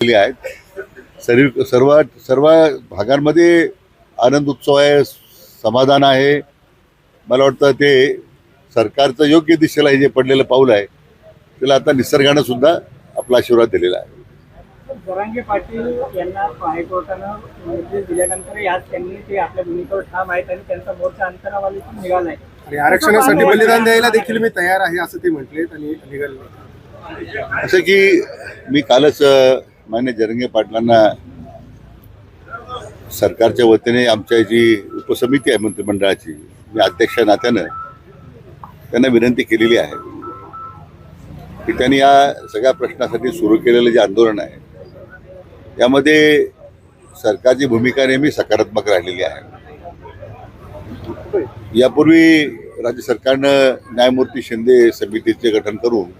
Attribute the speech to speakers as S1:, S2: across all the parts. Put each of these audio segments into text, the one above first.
S1: आहेत. सर्व सर्व सर्व भागांमध्ये आनंद उत्सव आहे समाधान आहे. मला वाटतं ते सरकारचं योग्य दिशेला हे जे पडलेलं पाऊल आहे त्याला आता निसर्गानं सुद्धा आपला आशीर्वाद दिलेला आहे.
S2: जरांगे पाटील यांना हायकोर्टानं नोटीस दिल्यानंतर आज त्यांनी ते आपल्या भूमिकेवर ठाम आहेत आणि त्यांचा मोर्चा अंतरावालीतून निघालाय
S3: आणि आरक्षणासाठी बलिदान द्यायला देखील मी तयार आहे असं ते म्हटले आणि निघाले.
S1: असं की मी कालच मान्य जरंगे पाटलांना सरकारच्या वतीने आमच्या जी उपसमिती आहे मंत्रिमंडळाची मी अध्यक्ष नात्यानं त्यांना विनंती केलेली आहे की त्यांनी या सगळ्या प्रश्नासाठी सुरू केलेलं जे आंदोलन आहे यामध्ये सरकारची भूमिका नेहमी सकारात्मक राहिलेली आहे. यापूर्वी राज्य सरकारनं न्यायमूर्ती शिंदे समितीचे गठन करून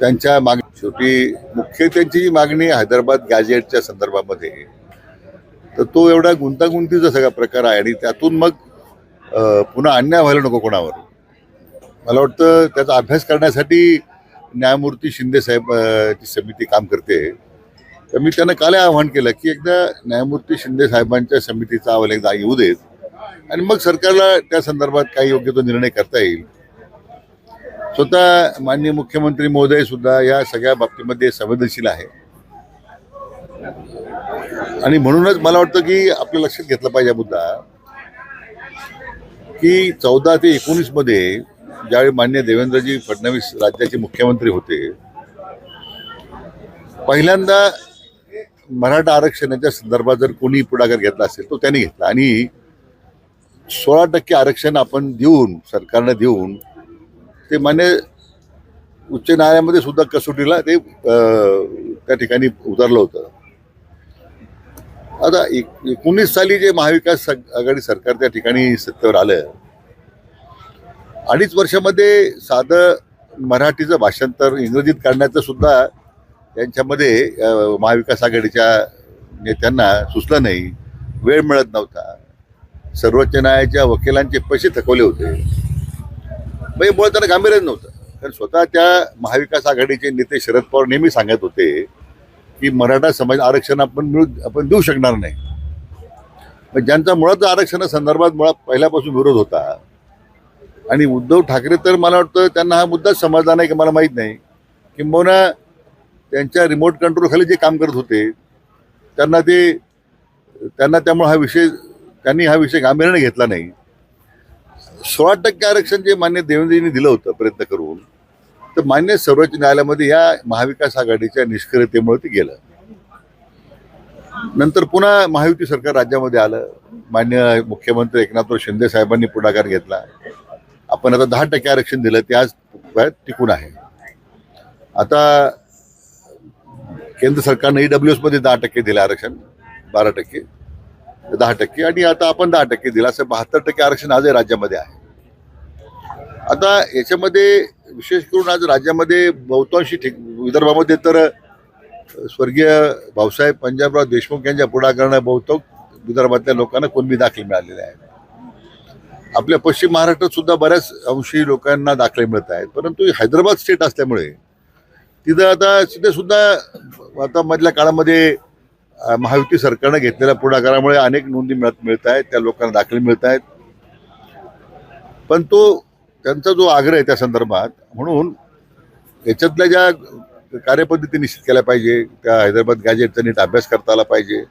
S1: त्यांच्या माग शेवटी मुख्य त्यांची जी मागणी हैदराबाद गॅजेटच्या संदर्भामध्ये तर तो एवढा गुंतागुंतीचा सगळा प्रकार आहे आणि त्यातून मग पुन्हा अन्याय व्हायला नको कोणावर. मला वाटतं त्याचा अभ्यास करण्यासाठी न्यायमूर्ती शिंदे साहेब समिती काम करते. तर मी त्यांना काल आवाहन केलं की एकदा न्यायमूर्ती शिंदे साहेबांच्या समितीचा अहवाल एकदा येऊ देत आणि मग सरकारला त्या संदर्भात काही योग्य तो निर्णय करता येईल. स्वतः माननीय मुख्यमंत्री महोदय सुद्धा या सगळ्या बाबतीमध्ये संवेदनशील आहे. आणि म्हणूनच मला वाटतं की आपल्या लक्षात घेतला पाहिजे मुद्दा की चौदा ते एकोणीसमध्ये ज्यावेळी मान्य देवेंद्रजी फडणवीस राज्याचे मुख्यमंत्री होते पहिल्यांदा मराठा आरक्षणाच्या संदर्भात जर कोणी पुढाकार घेतला असेल तो त्यांनी घेतला. आणि सोळा टक्के आरक्षण आपण देऊन सरकारनं देऊन ते मान्य उच्च न्यायालयामध्ये सुद्धा कसोटीला ते अं, त्या ठिकाणी उतरलं होतं. आता एक- एकोणीस साली जे महाविकास सग- आघाडी सरकार त्या ठिकाणी सत्तेवर आलं अडीच वर्षामध्ये साधं मराठीचं भाषांतर इंग्रजीत काढण्याचं सुद्धा त्यांच्यामध्ये महाविकास आघाडीच्या नेत्यांना सुचलं नाही वेळ मिळत नव्हता. सर्वोच्च न्यायालयाच्या वकिलांचे पैसे थकवले होते. म्हणजे मुळात त्यांना गांभीर्य नव्हतं. कारण स्वतः त्या महाविकास आघाडीचे नेते शरद पवार नेहमी सांगत होते की मराठा समाज आरक्षण आपण मिळू आपण देऊ शकणार नाही. मग ज्यांचा मुळात आरक्षणासंदर्भात मुळात पहिल्यापासून विरोध होता आणि उद्धव ठाकरे तर मला वाटतं त्यांना हा मुद्दाच समजला नाही की मला माहीत नाही किंबहुना त्यांच्या रिमोट कंट्रोलखाली जे काम करत होते त्यांना ते त्यांना त्यामुळे हा विषय त्यांनी हा विषय गांभीर्याने घेतला नाही. सोळा टक्के आरक्षण जे मान्य देवेंद्रजींनी दिलं होतं प्रयत्न करून तर मान्य सर्वोच्च न्यायालयामध्ये या महाविकास आघाडीच्या निष्क्रियतेमुळे ते गेलं. नंतर पुन्हा महायुती सरकार राज्यामध्ये आलं. मान्य मुख्यमंत्री एकनाथराव शिंदे साहेबांनी पुढाकार घेतला. आपण आता दहा टक्के आरक्षण दिलं ते आज टिकून आहे. आता केंद्र सरकारनं ईडब्ल्यू एस दहा टक्के दिलं आरक्षण बारा टक्के. दहा टक्के आणि आता आपण दहा टक्के दिला असं बहात्तर टक्के आरक्षण आजही राज्यामध्ये आहे. आता याच्यामध्ये विशेष करून आज राज्यामध्ये बहुतांशी ठिक विदर्भामध्ये तर स्वर्गीय भाऊसाहेब पंजाबराव देशमुख यांच्या पुढाकारानं बहुतेक विदर्भातल्या लोकांना कुणबी दाखले मिळालेले आहेत आपल्या पश्चिम महाराष्ट्रात सुद्धा बऱ्याच अंशी लोकांना दाखले मिळत आहेत परंतु हैदराबाद स्टेट असल्यामुळे तिथं आता तिथे सुद्धा आता मधल्या काळामध्ये महायुती सरकारनं घेतलेल्या पुढाकारामुळे अनेक नोंदी मिळत मिळत आहेत त्या लोकांना दाखले मिळत आहेत पण तो त्यांचा जो आग्रह आहे त्या संदर्भात म्हणून याच्यातल्या ज्या कार्यपद्धती निश्चित केल्या पाहिजे त्या हैदराबाद गॅजेटचा नीट अभ्यास करता आला पाहिजे.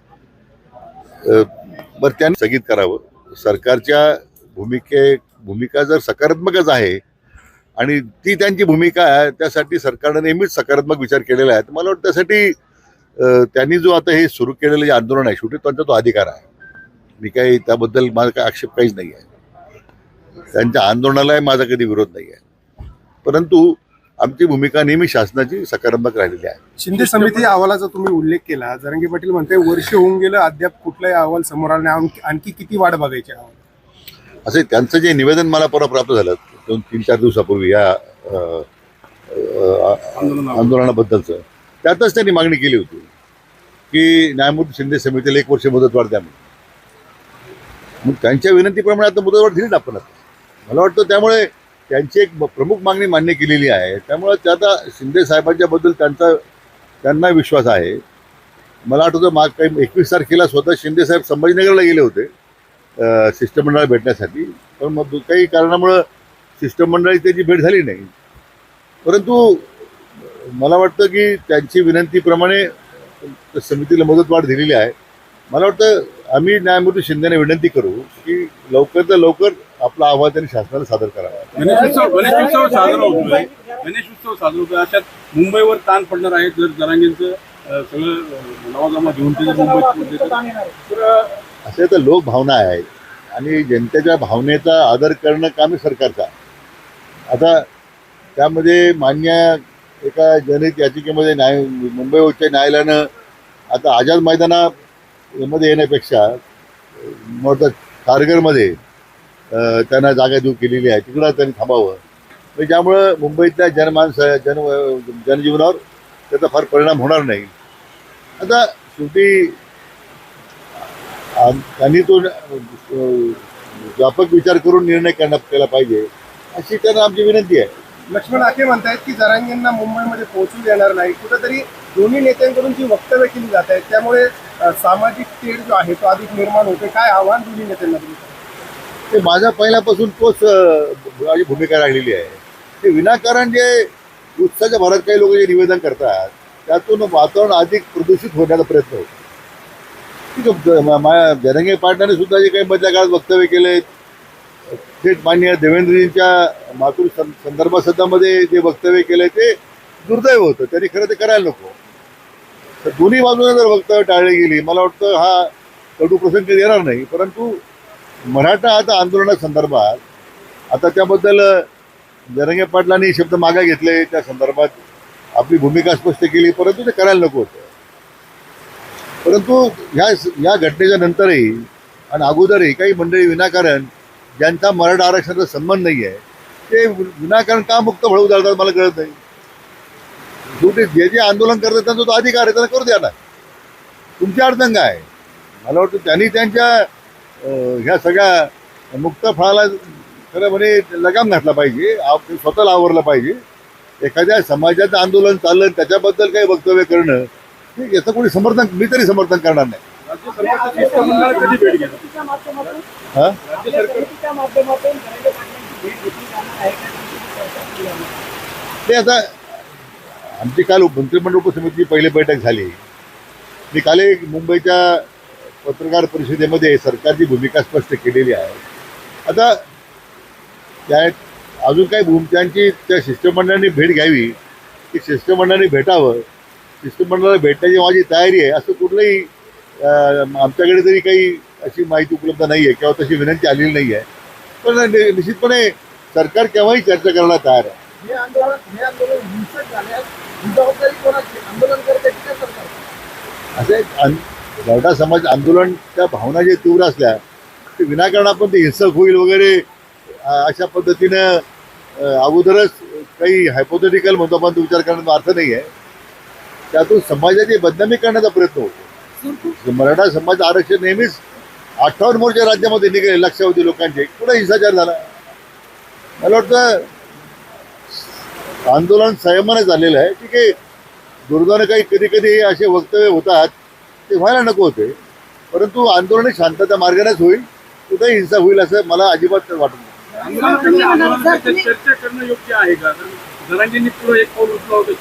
S1: बरं त्यांनी स्थगित करावं. सरकारच्या भूमिके भूमिका जर सकारात्मकच आहे आणि ती त्यांची भूमिका आहे त्यासाठी सरकारनं नेहमीच सकारात्मक विचार केलेला आहे तर मला वाटतं त्यासाठी त्यांनी जो आता हे सुरू केलेलं जे आंदोलन आहे शेवटी त्यांचा तो अधिकार आहे. मी काही त्याबद्दल माझा काही आक्षेप काहीच नाही आहे. त्यांच्या आंदोलनालाही माझा कधी विरोध नाही आहे. परंतु आमची भूमिका नेहमी शासनाची सकारात्मक राहिलेली आहे.
S3: शिंदे समिती अहवालाचा तुम्ही उल्लेख केला. जरंगे पाटील म्हणते वर्ष होऊन गेलं अद्याप कुठलाही अहवाल समोर आला नाही. आणखी- किती वाट बघायची आहे अहवाल
S1: असे त्यांचं जे निवेदन मला परवा प्राप्त झालं दोन तीन चार दिवसापूर्वी या आंदोलनाबद्दलचं. त्यातच त्यांनी मागणी केली होती की न्यायमूर्ती शिंदे समितीला एक वर्ष मुदतवाढ द्या म्हणून. मग त्यांच्या विनंतीप्रमाणे आता मुदतवाढ दिली ना आपण आता. मला वाटतं त्यामुळे त्यांची एक प्रमुख मागणी मान्य केलेली आहे. त्यामुळं त्या आता शिंदे साहेबांच्याबद्दल त्यांचा त्यांना विश्वास आहे. मला आठवतं माग काही एकवीस तारखेला स्वतः शिंदे साहेब संभाजीनगरला गेले होते शिष्टमंडळाला भेटण्यासाठी. पण मग काही कारणामुळं शिष्टमंडळी त्याची भेट झाली नाही. परंतु मला वाटतं की त्यांची विनंतीप्रमाणे समितीला मुदतवाढ दिलेली आहे. मला वाटतं आम्ही न्यायमूर्ती शिंदेने विनंती करू की लवकर लवकर आपला अहवाल त्यांनी शासनाला सादर करावा.
S4: गणेशोत्सव गणेशोत्सव साजरा होतोय. गणेशोत्सव साजरा होतोय. अशात मुंबईवर ताण पडणार आहे. जर जरांगेंचं सगळं नवाजमा घेऊन ते मुंबईत
S1: असे तर लोक भावना आहेत. आणि जनतेच्या भावनेचा आदर करणं काम आहे सरकारचा आता त्यामध्ये मान्य एका जनहित याचिकेमध्ये न्याय मुंबई उच्च न्यायालयानं आता आझाद मैदानामध्ये येण्यापेक्षा मोठं खारघरमध्ये त्यांना जागा देऊ केलेली आहे. तिकडं त्यांनी थांबावं. म्हणजे ज्यामुळं मुंबईतल्या जनमानस जन जनजीवनावर त्याचा फार परिणाम होणार नाही. आता शेवटी त्यांनी तो व्यापक विचार करून निर्णय करण्यात केला पाहिजे अशी त्यांना आमची विनंती आहे.
S3: लक्ष्मण आखे म्हणतायत की जरांगेंना मुंबईमध्ये पोहोचू देणार नाही. कुठंतरी दोन्ही नेत्यांकडून जी वक्तव्य केली जात आहेत त्यामुळे सामाजिक तेढ जो आहे तो अधिक निर्माण होते काय आव्हान दोन्ही नेत्यांना
S1: ते माझ्या पहिल्यापासून तोच माझी भूमिका राहिलेली आहे. ते विनाकारण जे उत्साहाच्या भरात काही लोक जे निवेदन करतात त्यातून वातावरण अधिक प्रदूषित होण्याचा प्रयत्न होतो. ठीक आहे, जरंगे पाटलाने सुद्धा जे काही मधल्या काळात वक्तव्य केले आहेत थेट मान्य देवेंद्रजींच्या मातृ सं- संदर्भासुद्धामध्ये जे वक्तव्य केले ते दुर्दैव होतं. त्यांनी खरं ते करायला नको. तर दोन्ही बाजूने जर वक्तव्य टाळली गेली मला वाटतं हा कडू प्रसंग येणार नाही. परंतु मराठा आता आंदोलनासंदर्भात आता त्याबद्दल जरंगे पाटलांनी शब्द मागे घेतले त्या संदर्भात आपली भूमिका स्पष्ट केली परंतु ते करायला नको होतं. परंतु ह्या या घटनेच्या नंतरही आणि अगोदरही काही मंडळी विनाकारण ज्यांचा मराठा आरक्षणाचा संबंध नाही आहे ते विनाकारण का मुक्त वळवू जातात मला कळत नाही. शेवटी जे जे आंदोलन करतात त्यांचा तो अधिकार आहे त्यांना करू द्या ना. तुमची अडचण काय? मला वाटतं त्यांनी त्यांच्या अं, ह्या सगळ्या मुक्त फळाला खरं म्हणे लगाम घातला पाहिजे आप- स्वतःला आवरलं पाहिजे. एखाद्या समाजाचं आंदोलन चाललं त्याच्याबद्दल काही वक्तव्य करणं हे याचं कोणी समर्थन मी तरी समर्थन करणार नाही. हा? ते आता आमची काल मंत्रिमंडळ उपसमितीची पहिली बैठक झाली. मी काल एक मुंबईच्या पत्रकार परिषदेमध्ये सरकारची भूमिका स्पष्ट केलेली आहे. आता त्या अजून काही भूम त्यांची त्या शिष्टमंडळाने भेट घ्यावी. की शिष्टमंडळाने भेटावं. शिष्टमंडळाला भेटण्याची माझी तयारी आहे. असं कुठलंही आमच्याकडे तरी काही अशी माहिती उपलब्ध नाही आहे किंवा तशी विनंती आलेली नाही आहे पण निश्चितपणे सरकार केव्हाही चर्चा करायला तयार आहे.
S3: हे आंदोलन हे आंदोलन हिंसक झाल्यास जबाबदारी कोणाची? आंदोलन करते की त्या सरकार?
S1: असे समाज भावना जे तीव्र असल्या ते विनाकारण आपण ते हिंसक होईल वगैरे अशा पद्धतीनं अगोदरच काही हायपोथेटिकल म्हणतो आपण विचार करण्याचा अर्थ नाही आहे त्यातून समाजाची बदनामी करण्याचा प्रयत्न होतो. मराठा समाज आरक्षण नेहमीच अठ्ठावन्न मोर्चे राज्यामध्ये निघाले लक्षावधी लोकांचे. कुठे हिंसाचार झाला. मला वाटतं आंदोलन संयमाने झालेलं आहे. की काही दुर्गाने काही कधी कधी असे वक्तव्य होतात ते व्हायला नको होते. परंतु आंदोलन हे शांतता मार्गानेच होईल. कुठेही हिंसा होईल असं मला अजिबात वाटत नाही.
S4: चर्चा करणं योग्य आहे का? एक पाऊल उचला होतं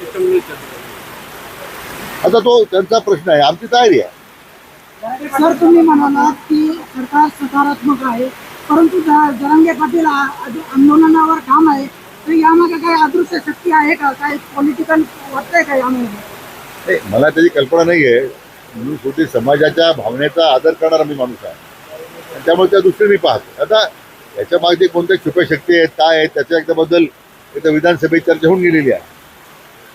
S1: आता तो त्यांचा प्रश्न आहे. आमची तयारी आहे.
S5: सर तुम्ही म्हणालात की सरकार सकारात्मक आहे परंतु ज- जरांगे पाटील आ- आंदोलनावर काम आहे तर यामागे काही अदृश्य शक्ती आहे का? काही पॉलिटिकल वाटतंय का यामध्ये
S1: नाही मला त्याची कल्पना नाही आहे मी शेवटी समाजाच्या भावनेचा आदर करणारा मी माणूस आहे. आणि त्यामुळे त्या दृष्टीने मी पाहतो. आता याच्या मागे कोणत्या छुप्या शक्ती आहेत काय आहेत त्याच्या एकदाबद्दल एकदा विधानसभेत चर्चा होऊन गेलेली आहे.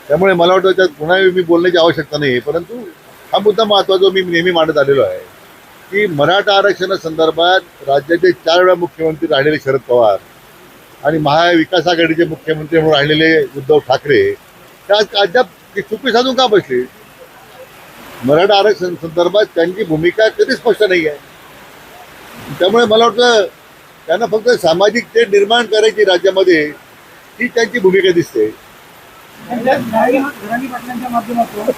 S1: त्यामुळे मला वाटतं त्यात पुन्हा मी बोलण्याची आवश्यकता नाही. परंतु हा मुद्दा महत्त्वाचा मी नेहमी मांडत आलेलो आहे. की मराठा आरक्षणासंदर्भात राज्याचे चार वेळा मुख्यमंत्री राहिलेले शरद पवार आणि महाविकास आघाडीचे मुख्यमंत्री म्हणून राहिलेले उद्धव ठाकरे त्या अद्याप चुकी साधून का बसले? मराठा आरक्षण संदर्भात त्यांची भूमिका कधी स्पष्ट नाही आहे. त्यामुळे मला वाटतं त्यांना फक्त सामाजिक ते निर्माण करायची राज्यामध्ये ही त्यांची भूमिका दिसते.
S2: पाटलांच्या माध्यमातून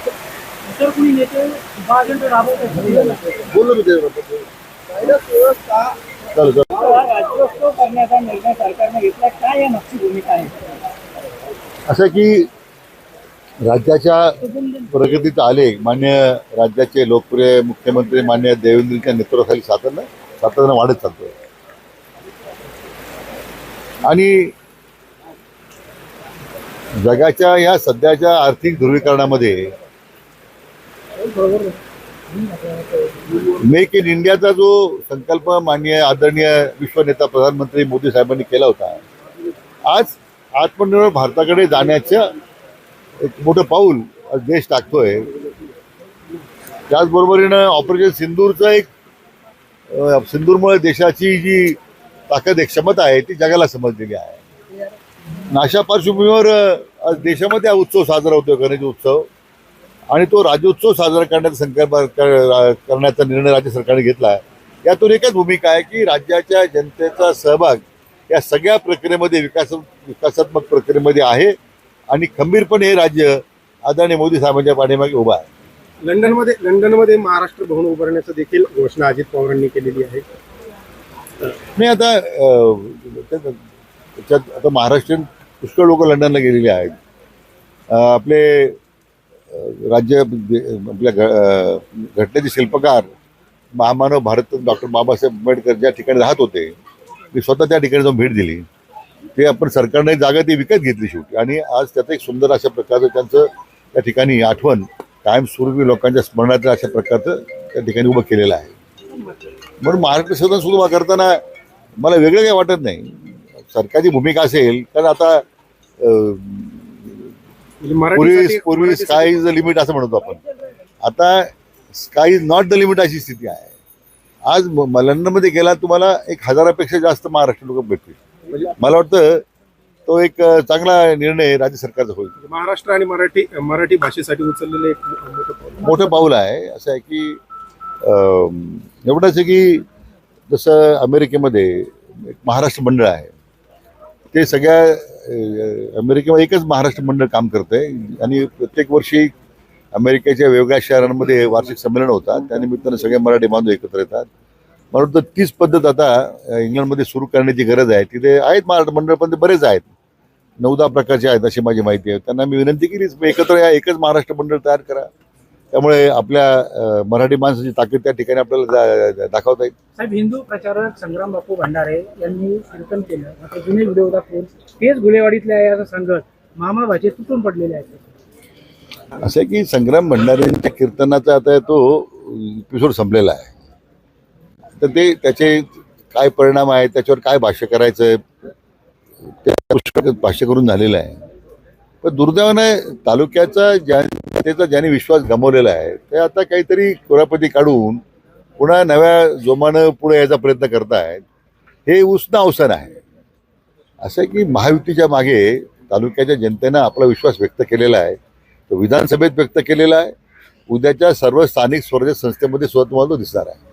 S2: इतर कोणी नेते उपाययोजना राबवत आहेत
S1: बोललो मी त्याच्याबद्दल.
S3: व्हायरस व्यवस्था
S1: चला, चला.
S2: राज्योत्सव करण्याचा निर्णय सरकारने घेतला काय या मागची भूमिका आहे
S1: असं की राज्याच्या प्रगतीचा आलेख मान्य राज्याचे लोकप्रिय मुख्यमंत्री मान्य देवेंद्रच्या नेतृत्वाखाली सातत्यानं सातत्यानं वाढत चालतोय आणि जगाच्या या सध्याच्या आर्थिक ध्रुवीकरणामध्ये मेक इन इंडियाचा जो संकल्प माननीय आदरणीय विश्वनेता प्रधानमंत्री मोदी साहेबांनी केला होता आज आत्मनिर्भर भारताकडे जाण्याचं एक मोठं पाऊल देश टाकतोय. त्याचबरोबरीनं ऑपरेशन सिंदूरचं एक सिंदूरमुळे देशाची जी ताकद एक क्षमता आहे ती जगाला समजलेली आहे. अशा पार्श्वभूमीवर आज देशामध्ये हा उत्सव साजरा होतोय गणेश उत्सव. आणि तो राज्योत्सव साजरा करण्याचा संकल्प कर- करण्याचा निर्णय राज्य सरकारने घेतला आहे यातून एकच भूमिका आहे की राज्याच्या जनतेचा सहभाग या सगळ्या प्रक्रियेमध्ये विकास विकासात्मक प्रक्रियेमध्ये आहे. आणि खंबीरपणे हे राज्य आदरणीय मोदी साहेबांच्या पाठीमागे उभा आहे.
S3: लंडनमध्ये लंडनमध्ये महाराष्ट्र भवन उभारण्याचं देखील घोषणा अजित पवारांनी केलेली आहे.
S1: नाही आता त्याच्यात आता महाराष्ट्रीयन पुष्कळ लोक लंडनला गेलेले आहेत. आपले राज्य आपल्या घ- घटनेचे शिल्पकार महामानव भारत डॉक्टर बाबासाहेब आंबेडकर ज्या ठिकाणी राहत होते मी स्वतः त्या ठिकाणी जाऊन भेट दिली. ते आपण सरकारने जागा ती विकत घेतली शेवटी आणि आज त्याचं एक सुंदर अशा प्रकारचं त्यांचं त्या ठिकाणी आठवण कायमस्वरूपी लोकांच्या स्मरणात अशा प्रकारचं त्या ठिकाणी उभं केलेलं आहे. म्हणून महाराष्ट्र सदन सुद्धा करताना मला वेगळं काही वाटत नाही. सरकारची भूमिका असेल तर आता पूर्वी पूर्वी स्काय इज द लिमिट असं म्हणतो आपण. आता sky is not the limit अशी स्थिती आहे. आज लंडनमध्ये गेला तुम्हाला एक हजारापेक्षा जास्त महाराष्ट्र लोक भेटतील.
S3: म्हणजे
S1: मला वाटतं तो एक चांगला निर्णय राज्य सरकारचा होईल.
S3: महाराष्ट्र आणि मराठी मराठी भाषेसाठी उचललेलं एक मोठं पाऊल.
S1: आहे. असं आहे की एवढंच आहे की जसं अमेरिकेमध्ये एक महाराष्ट्र मंडळ आहे. ते सगळ्या अमेरिकेमध्ये एकच महाराष्ट्र मंडळ काम करत आहे आणि प्रत्येक वर्षी अमेरिकेच्या वेगवेगळ्या शहरांमध्ये वार्षिक संमेलन होतात. त्यानिमित्तानं सगळे मराठी बांधव एकत्र येतात. मला वाटतं तीच पद्धत आता इंग्लंडमध्ये सुरू करण्याची गरज आहे. तिथे आहेत महाराष्ट्र मंडळ पण ते बरेच आहेत. नऊ दहा प्रकारचे आहेत अशी माझी माहिती आहे. त्यांना मी विनंती केलीच एकत्र या एकच महाराष्ट्र मंडळ तयार करा. त्यामुळे आपल्या मराठी माणसाची ताकद त्या ठिकाणी आपल्याला दाखवता येईल.
S2: साहेब हिंदू प्रचारक संग्राम बापू भंडारे यांनी कीर्तन केलं. मात्र जुने व्हिडिओ दाखवून तेच गुलेवाडीतले आहे असं सांगत मामा भाचे तुटून पडलेले आहेत.
S1: असं आहे की संग्राम भंडारेंच्या कीर्तनाचा आता तो एपिसोड संपलेला आहे. तर ते त्याचे काय परिणाम आहेत त्याच्यावर काय भाष्य करायचं ते पुष्कळ भाष्य करून झालेलं आहे. पण दुर्दैवानं तालुक्याचा ज्या जनतेचा ज्याने विश्वास गमावलेला आहे ते आता काहीतरी कुरापती काढून पुन्हा नव्या जोमानं पुढे यायचा प्रयत्न करतायत हे उष्ण अवसान आहे. असं आहे की महायुतीच्या मागे तालुक्याच्या जनतेनं आपला विश्वास व्यक्त केलेला आहे तो विधानसभेत व्यक्त केलेला आहे उद्याच्या सर्व स्थानिक स्वराज्य संस्थेमध्ये स्वतः तुम्हाला तो दिसणार आहे.